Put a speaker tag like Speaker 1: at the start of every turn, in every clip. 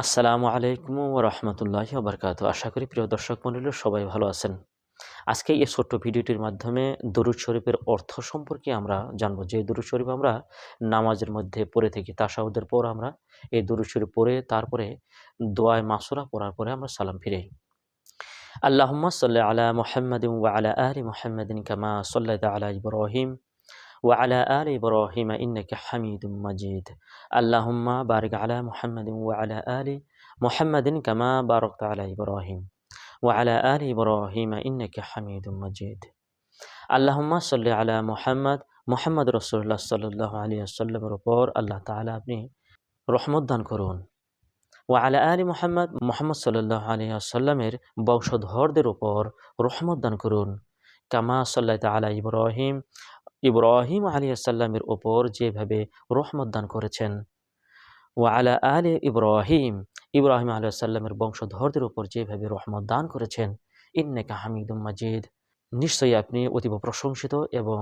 Speaker 1: আসসালামু আলাইকুম রহমতুল্লাহ বরকাত আশা করি প্রিয় দর্শক মন্ডলী সবাই ভালো আছেন। আজকে এই ছোট্ট ভিডিওটির মাধ্যমে দরুদ শরীফের অর্থ সম্পর্কে আমরা জানব। যে দরুদ শরীফ আমরা নামাজের মধ্যে পড়ে থাকি তাসাউদের পর আমরা এই দরুদ শরীফ পড়ে, তারপরে দোয়ায় মাসুরা পড়ার পরে আমরা সালাম ফিরে আল্লাহম্মা সাল্লাহ আলা মোহাম্মদিন ওয়া আলা আলি মোহাম্মদিন কামা সাল্লাহ আলা ইব্রাহিম। وعلى آل إبراهيم إنك حميد مجيد اللهم بارك على محمد وعلى آل محمد كما باركت على إبراهيم وعلى آل إبراهيم إنك حميد مجيد اللهم صل على محمد মোহাম্মদ রসুল্লাহ সাল্লাহ আলী আসাল্লামের ওপর আল্লাহ তালা আপনি রহমত দান করুন ও আলা আলী মোহাম্মদ মোহাম্মদ সাল্লাহ আলী আসাল্লামের বংশধরদের ওপর রহমত দান করুন কামা সাল্লাহ তালা ইব্রাহিম ইব্রাহিম আলী আসাল্লামের ওপর যেভাবে রহমত দান করেছেন। ও আলা আলী ইব্রাহিম ইব্রাহিম আলী আসাল্লামের বংশধরদের ওপর যেভাবে রহমত দান করেছেন, ইন্নেকা হামিদুম মাজিদ। নিশ্চয়ই আপনি অতীব প্রশংসিত এবং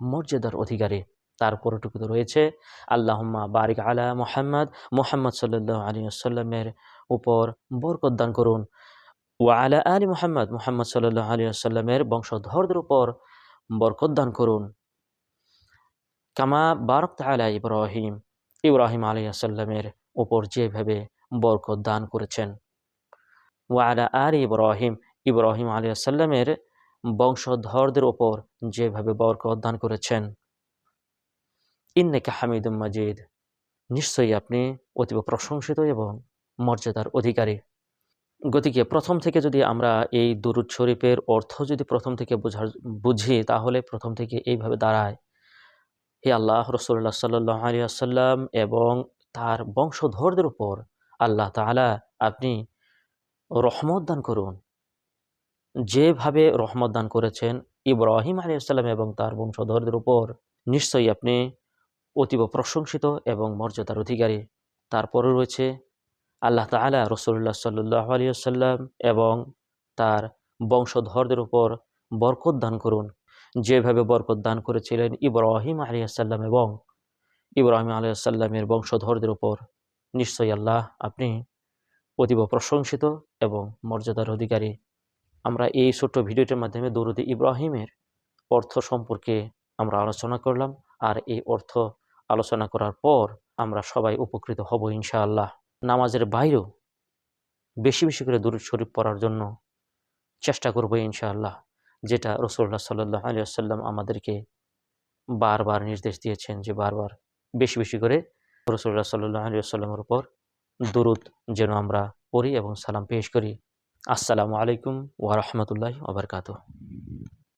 Speaker 1: মর্যাদার অধিকারী। তার পরটুকুতে রয়েছে, আল্লাহম্মা বারিক আলা মোহাম্মদ মোহাম্মদ সাল্লাহ আলী আসাল্লামের উপর বরকত দান করুন। ও আলা আলী মোহাম্মদ মোহাম্মদ সাল্লাহ আলী আসাল্লামের বংশধরদের উপর বরকত দান করুন। কামা বারক তালা ইব্রাহিম। ইব্রাহিম আলী আসাল্লামের ওপর যেভাবে বরকত দান করেছেন। ওয়ালা আর ইব্রাহিম। ইব্রাহিম আলী আসাল্লামের বংশধরদের ওপর যেভাবে বরকত দান করেছেন। ইন্নেকা হামিদুম মাজিদ। নিশ্চয়ই আপনি অতীব প্রশংসিত এবং মর্যাদার অধিকারী। গতিকে প্রথম থেকে যদি আমরা এই দুরুদ শরীফের অর্থ যদি প্রথম থেকে বোঝার বুঝি, তাহলে প্রথম থেকে এইভাবে দাঁড়ায়। হে আল্লাহ রসুল্লাহ সাল্লাহ আসাল্লাম এবং তার বংশধরদের উপর আল্লাহ তালা আপনি রহমত দান করুন। যেভাবে রহমত দান করেছেন ইব্রাহিম আলী আসসালাম এবং তার বংশধরদের উপর নিশ্চয়ই আপনি অতীব প্রশংসিত এবং মর্যাদার অধিকারী। তারপরে রয়েছে আল্লাহ তালা রসুল্লাহ সাল্লাহ আলী আসাল্লাম এবং তার বংশধরদের উপর বরকত দান করুন। যেভাবে বরকত দান করেছিলেন ইব্রাহিম আলিয়াসাল্লাম এবং ইব্রাহিম আলিয়াসাল্লামের বংশধরদের উপর, নিশ্চয়ই আল্লাহ আপনি অতীব প্রশংসিত এবং মর্যাদার অধিকারী। আমরা এই ছোট্ট ভিডিওটির মাধ্যমে দরুদি ইব্রাহিমের অর্থ সম্পর্কে আমরা আলোচনা করলাম আর এই অর্থ আলোচনা করার পর আমরা সবাই উপকৃত হব ইনশাআল্লাহ। নামাজের বাইরেও বেশি বেশি করে দূর শরীফ পড়ার জন্য চেষ্টা করব ইনশাআল্লাহ। যেটা রসুল্লাহ সাল্লাহ আলী আসাল্লাম আমাদেরকে বারবার নির্দেশ দিয়েছেন যে বারবার বেশি বেশি করে রসুল্লাহ সাল্লাহ আলী আসাল্লামের উপর দুরুদ যেন আমরা পড়ি এবং সালাম পেশ করি। আসসালামু আলাইকুম ওয়ারহমতুল্লাহ ওবরকাত